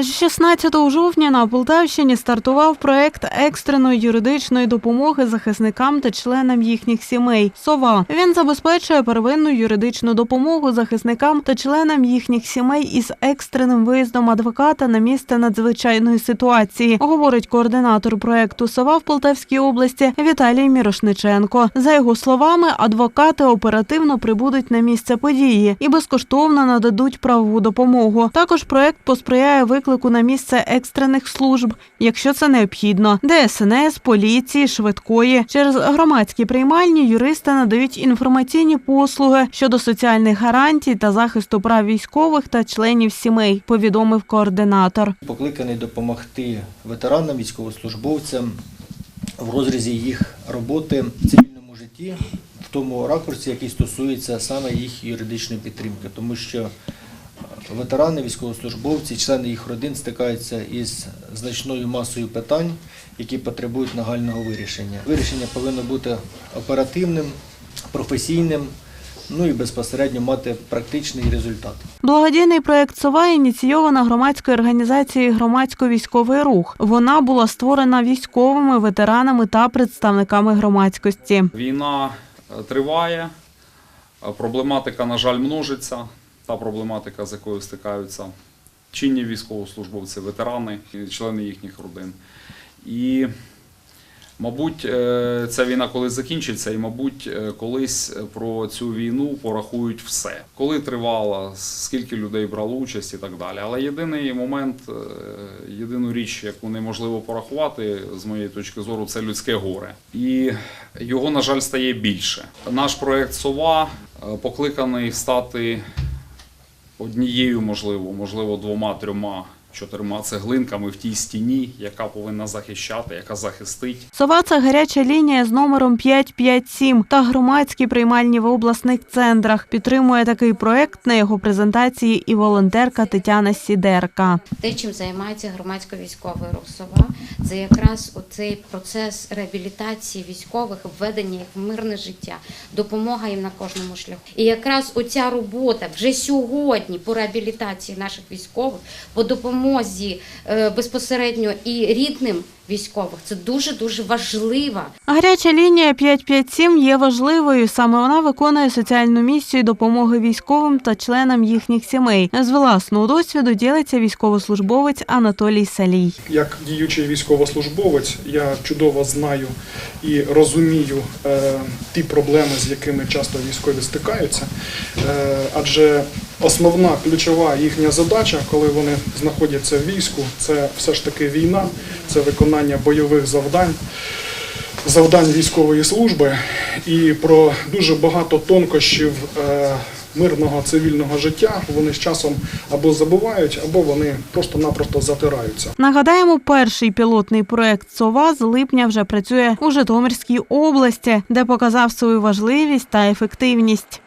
З 16 жовтня на Полтавщині стартував проект екстреної юридичної допомоги захисникам та членам їхніх сімей. Сова він забезпечує первинну юридичну допомогу захисникам та членам їхніх сімей із екстреним виїздом адвоката на місце надзвичайної ситуації, говорить координатор проекту Сова в Полтавській області Віталій Мірошниченко. За його словами, адвокати оперативно прибудуть на місце події і безкоштовно нададуть правову допомогу. Також проект посприяє виклику на місце екстрених служб, якщо це необхідно. ДСНС, поліції, швидкої через громадські приймальні юристи надають інформаційні послуги щодо соціальних гарантій та захисту прав військових та членів сімей. Повідомив координатор. покликаний допомогти ветеранам, військовослужбовцям в розрізі їх роботи в цивільному житті, в тому ракурсі, який стосується саме їх юридичної підтримки, тому що ветерани, військовослужбовці, члени їх родин стикаються із значною масою питань, які потребують нагального вирішення. Вирішення повинно бути оперативним, професійним, ну і безпосередньо мати практичний результат. Благодійний проект Сова ініційована громадською організацією Громадсько-військовий рух. Вона була створена військовими ветеранами та представниками громадськості. Війна триває, проблематика, на жаль, множиться. Та проблематика, з якою стикаються чинні військовослужбовці, ветерани члени їхніх родин. І, мабуть, е, ця війна колись закінчиться, і, мабуть, е, колись про цю війну порахують все. Коли тривала, скільки людей брало участь і так далі. Але єдиний момент, е, єдину річ, яку неможливо порахувати, з моєї точки зору, це людське горе. І його, на жаль, стає більше. Наш проект Сова покликаний стати однією, можливо, можливо, двома, трьома, чотирма цеглинками в тій стіні, яка повинна захищати, яка захистить. Сова це гаряча лінія з номером 557 та громадські приймальні в обласних центрах. Підтримує такий проект на його презентації і волонтерка Тетяна Сідерка. Те, чим займається громадсько-військовий рух «Сова», це якраз оцей процес реабілітації військових, введення їх в мирне життя, допомога їм на кожному шляху. І якраз оця робота вже сьогодні по реабілітації наших військових, по допомозі е, безпосередньо і рідним військових, це дуже дуже важлива Гаряча лінія 557 є важливою. Саме вона виконує соціальну місію допомоги військовим та членам їхніх сімей. З власного досвіду ділиться військовослужбовець Анатолій Салій. Як діючий військовослужбовець, я чудово знаю і розумію е, ті проблеми, з якими часто військові стикаються. Е, адже основна ключова їхня задача, коли вони знаходяться в війську, це все ж таки війна, це виконання бойових завдань. Завдань військової служби і про дуже багато тонкощів е, мирного цивільного життя вони з часом або забувають, або вони просто-напросто затираються. Нагадаємо, перший пілотний проект Сова з липня вже працює у Житомирській області, де показав свою важливість та ефективність.